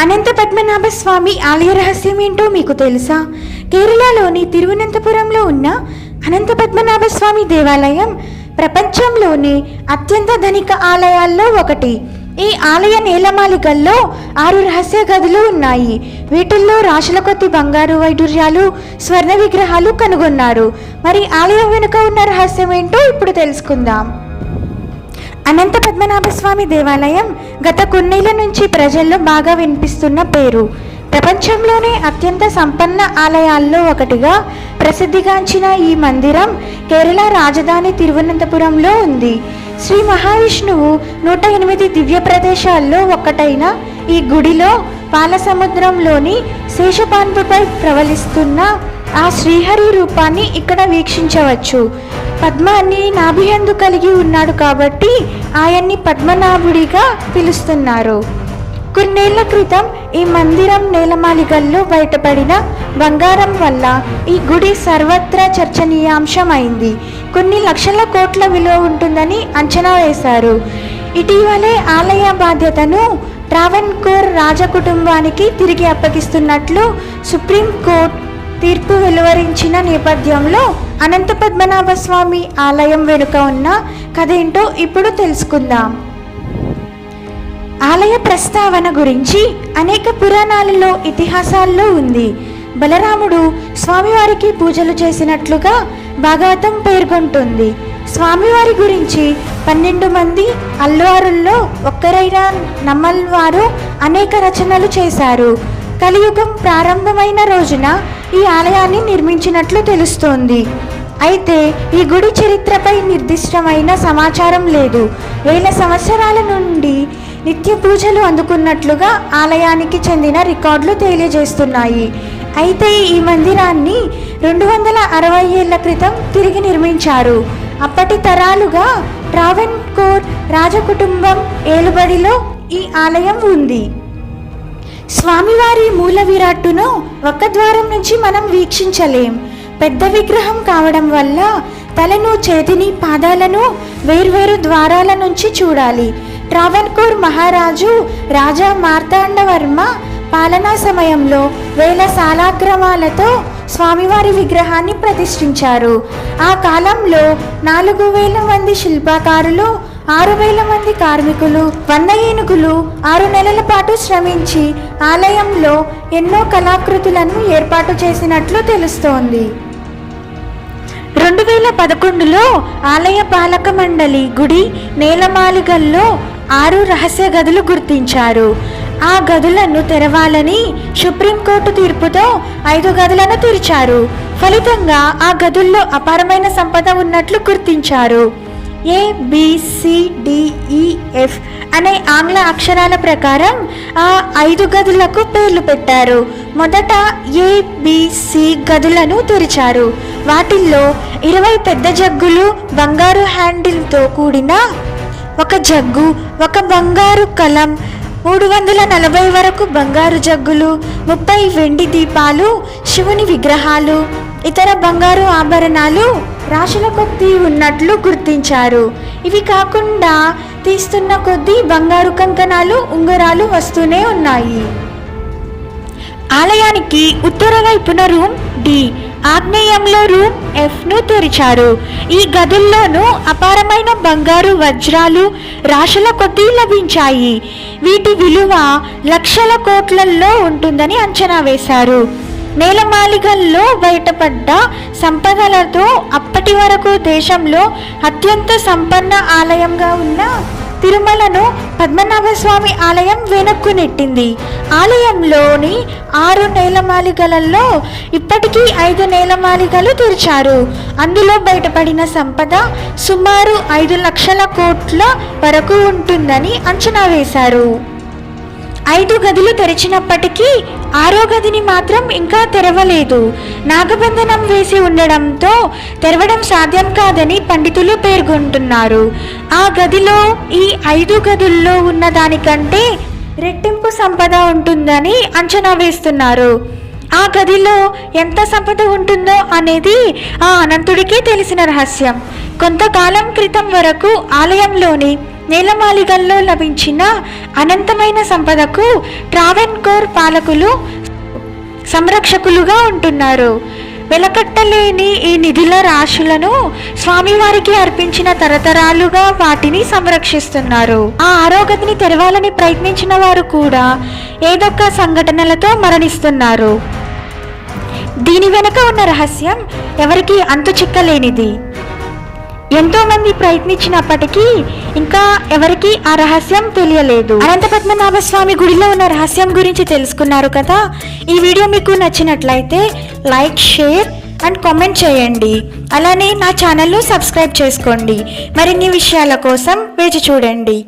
అనంత పద్మనాభ స్వామి ఆలయ రహస్యం ఏంటో మీకు తెలుసా? కేరళలోని తిరువనంతపురంలో ఉన్న అనంత పద్మనాభ స్వామి దేవాలయం ప్రపంచంలోని అత్యంత ధనిక ఆలయాల్లో ఒకటి. ఈ ఆలయ నేలమాలికల్లో ఆరు రహస్య గదులు ఉన్నాయి. వీటిల్లో రాశుల కొద్ది బంగారు వైడూర్యాలు స్వర్ణ విగ్రహాలు కనుగొన్నారు. మరి ఆలయం వెనుక ఉన్న రహస్యం ఏంటో ఇప్పుడు తెలుసుకుందాం. అనంత పద్మనాభస్వామి దేవాలయం గత కొన్నేళ్ళ నుంచి ప్రజల్లో బాగా వినిపిస్తున్న పేరు. ప్రపంచంలోనే అత్యంత సంపన్న ఆలయాల్లో ఒకటిగా ప్రసిద్ధిగాంచిన ఈ మందిరం కేరళ రాజధాని తిరువనంతపురంలో ఉంది. శ్రీ మహావిష్ణువు నూట ఎనిమిది దివ్య ప్రదేశాల్లో ఒకటైన ఈ గుడిలో పాలసముద్రంలోని శేషపాన్పుపై ప్రవలిస్తున్న ఆ శ్రీహరి రూపాన్ని ఇక్కడ వీక్షించవచ్చు. పద్మాన్ని నాభియందు కలిగి ఉన్నాడు కాబట్టి ఆయన్ని పద్మనాభుడిగా పిలుస్తున్నారు. కొన్నేళ్ళ క్రితం ఈ మందిరం నేలమాలిగల్లో బయటపడిన బంగారం వల్ల ఈ గుడి సర్వత్రా చర్చనీయాంశమైంది. కొన్ని లక్షల కోట్ల విలువ ఉంటుందని అంచనా వేశారు. ఇటీవలే ఆలయ బాధ్యతను ట్రావెన్కోర్ రాజకుటుంబానికి తిరిగి అప్పగిస్తున్నట్లు సుప్రీంకోర్టు తీర్పు వెలువరించిన నేపథ్యంలో అనంత పద్మనాభ స్వామి ఆలయం వెనుక ఉన్న కథ ఏంటో ఇప్పుడు తెలుసుకుందాం. ఆలయ ప్రస్తావన గురించి అనేక పురాణాలలో ఇతిహాసాల్లో ఉంది. బలరాముడు స్వామివారికి పూజలు చేసినట్లుగా భాగవతం పేర్కొంటుంది. స్వామివారి గురించి పన్నెండు మంది అల్వారుల్లో ఒక్కరైన నమ్మల్వారు అనేక రచనలు చేశారు. కలియుగం ప్రారంభమైన రోజున ఈ ఆలయాన్ని నిర్మించినట్లు తెలుస్తోంది. అయితే ఈ గుడి చరిత్రపై నిర్దిష్టమైన సమాచారం లేదు. వేల సంవత్సరాల నుండి నిత్య పూజలు అందుకున్నట్లుగా ఆలయానికి చెందిన రికార్డులు తెలియజేస్తున్నాయి. అయితే ఈ మందిరాన్ని రెండు వందల అరవై ఏళ్ళ క్రితం తిరిగి నిర్మించారు. అప్పటి తరాలుగా ట్రావెన్కోర్ రాజకుటుంబం ఏలుబడిలో ఈ ఆలయం ఉంది. స్వామివారి మూల విరాట్టును ఒక్క ద్వారం నుంచి మనం వీక్షించలేం. పెద్ద విగ్రహం కావడం వల్ల తలను చేతిని పాదాలను వేర్వేరు ద్వారాల నుంచి చూడాలి. ట్రావెన్కోర్ మహారాజు రాజా మార్తాండవర్మ పాలనా సమయంలో వేల సాలాగ్రమాలతో స్వామివారి విగ్రహాన్ని ప్రతిష్ఠించారు. ఆ కాలంలో నాలుగు వేల మంది శిల్పకారులు ఆరు వేల మంది కార్మికులు వంద ఏనుగులు ఆరు నెలల పాటు శ్రమించి ఆలయంలో ఎన్నో కళాకృతులను ఏర్పాటు చేసినట్లు తెలుస్తోంది. రెండు వేల పదకొండులో ఆలయ పాలక మండలి గుడి నేలమాలిగల్లో ఆరు రహస్య గదులు గుర్తించారు. ఆ గదులను తెరవాలని సుప్రీంకోర్టు తీర్పుతో ఐదు గదులను తెరిచారు. ఫలితంగా ఆ గదుల్లో అపారమైన సంపద ఉన్నట్లు గుర్తించారు. ఏ బిసిడిఈఎఫ్ అనే ఆంగ్ల అక్షరాల ప్రకారం ఆ ఐదు గదులకు పేర్లు పెట్టారు. మొదట ఏబిసి గదులను తెరిచారు. వాటిల్లో ఇరవై పెద్ద జగ్గులు బంగారు హ్యాండిల్తో కూడిన ఒక జగ్గు ఒక బంగారు కలం మూడు వందల నలభై వరకు బంగారు జగ్గులు ముప్పై వెండి దీపాలు శివుని విగ్రహాలు ఇతర బంగారు ఆభరణాలు రాశుల కొద్దీ ఉన్నట్లు గుర్తించారు. ఇవి కాకుండా తీస్తున్న కొద్దీ బంగారు కంకణాలు ఉంగరాలు వస్తూనే ఉన్నాయి. ఆలయానికి ఉత్తర వైపున రూమ్ డి ఆగ్నేయంలో రూమ్ ఎఫ్ను తెరిచారు. ఈ గదుల్లోనూ అపారమైన బంగారు వజ్రాలు రాశుల కొద్దీ లభించాయి. వీటి విలువ లక్షల కోట్లల్లో ఉంటుందని అంచనా వేశారు. నేలమాలిగల్లో బయటపడ్డ సంపదలతో అప్పటి వరకు దేశంలో అత్యంత సంపన్న ఆలయంగా ఉన్న తిరుమలను పద్మనాభ స్వామి ఆలయం వెనక్కు నెట్టింది. ఆలయంలోని ఆరు నేలమాలిగలలో ఇప్పటికీ ఐదు నేలమాలిగలు తెరిచారు. అందులో బయటపడిన సంపద సుమారు ఐదు లక్షల కోట్ల వరకు ఉంటుందని అంచనా వేశారు. ఐదు గదులు తెరిచినప్పటికీ ఆరో గదిని మాత్రం ఇంకా తెరవలేదు. నాగబంధనం వేసి ఉండడంతో తెరవడం సాధ్యం కాదని పండితులు పేర్కొంటున్నారు. ఆ గదిలో ఈ ఐదు గదుల్లో ఉన్న దానికంటే రెట్టింపు సంపద ఉంటుందని అంచనా వేస్తున్నారు. ఆ గదిలో ఎంత సంపద ఉంటుందో అనేది ఆ అనంతుడికే తెలిసిన రహస్యం. కొంతకాలం క్రితం వరకు ఆలయంలోని నేలమాలిగల్లో లభించిన అనంతమైన సంపదకు ట్రావెన్కోర్ పాలకులు సంరక్షకులుగా ఉంటున్నారు. వెలకట్టలేని ఈ నిధుల రాశులను స్వామివారికి అర్పించిన తరతరాలుగా వాటిని సంరక్షిస్తున్నారు. ఆ ఆరోగతిని తెరవాలని ప్రయత్నించిన వారు కూడా ఏదొక్క సంఘటనలతో మరణిస్తున్నారు. దీని వెనుక ఉన్న రహస్యం ఎవరికి అంతు చిక్కలేనిది ఎంతోమంది ప్రయత్నించినప్పటికీ ఇంకా ఎవరికి ఆ రహస్యం తెలియలేదు. అనంత పద్మనాభ స్వామి గుడిలో ఉన్న రహస్యం గురించి తెలుసుకున్నారు కదా? ఈ వీడియో మీకు నచ్చినట్లయితే లైక్ షేర్ అండ్ కామెంట్ చేయండి. అలానే నా ఛానల్ను సబ్స్క్రైబ్ చేసుకోండి. మరిన్ని విషయాల కోసం వేచి చూడండి.